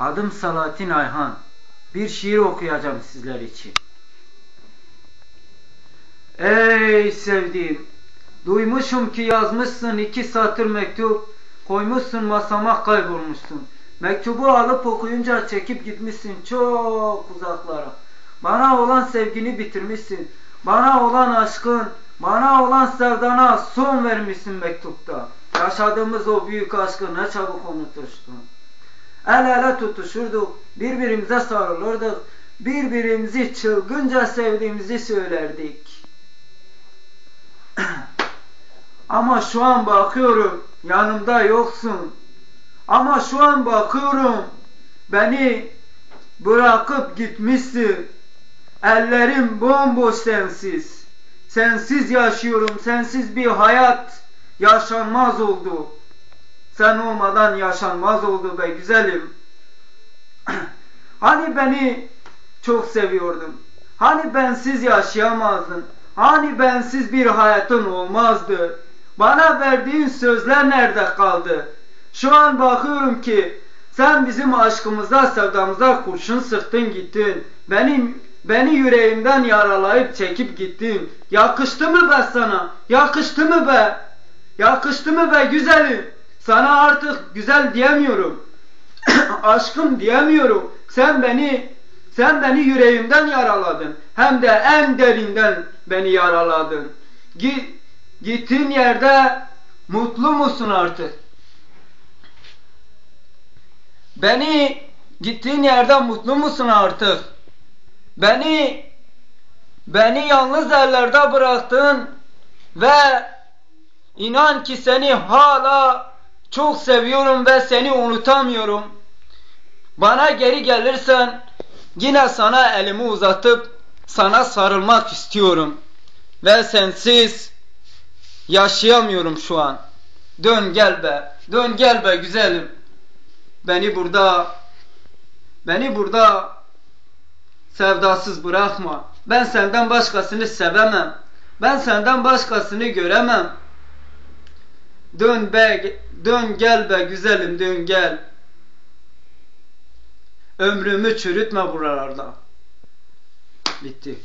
Adım Salatin Ayhan. Bir şiir okuyacağım sizler için. Ey sevdiğim, duymuşum ki yazmışsın iki satır mektup, koymuşsun masama kaybolmuşsun. Mektubu alıp okuyunca çekip gitmişsin çok uzaklara. Bana olan sevgini bitirmişsin. Bana olan aşkın, bana olan sevdana son vermişsin mektupta. Yaşadığımız o büyük aşkı ne çabuk unutmuştun. El ele tutuşurduk, birbirimize sarılırdık, birbirimizi çılgınca sevdiğimizi söylerdik. Ama şu an bakıyorum, yanımda yoksun. Ama şu an bakıyorum, beni bırakıp gitmişsin. Ellerim bomboş sensiz. Sensiz yaşıyorum, sensiz bir hayat yaşanmaz oldu. Sen olmadan yaşanmaz oldu be güzelim. hani beni çok seviyordun. Hani bensiz yaşayamazdın. Hani bensiz bir hayatın olmazdı. Bana verdiğin sözler nerede kaldı? Şu an bakıyorum ki sen bizim aşkımıza, sevdamıza kurşun sıktın gittin. Benim beni yüreğimden yaralayıp çekip gittin. Yakıştı mı be sana? Yakıştı mı be? Yakıştı mı be güzelim? Sana artık güzel diyemiyorum. Aşkım diyemiyorum. Sen beni sen beni yüreğimden yaraladın. Hem de en derinden beni yaraladın. Git, gittiğin yerde mutlu musun artık? Beni gittiğin yerde mutlu musun artık? Beni beni yalnız ellerde bıraktın ve inan ki seni hala çok seviyorum ve seni unutamıyorum. Bana geri gelirsen yine sana elimi uzatıp sana sarılmak istiyorum. Ve sensiz yaşayamıyorum şu an. Dön gel be, dön gel be güzelim. Beni burada, beni burada sevdasız bırakma. Ben senden başkasını sevemem. Ben senden başkasını göremem. Dön be, dön gel be güzelim dön gel. Ömrümü çürütme buralarda. Bitti.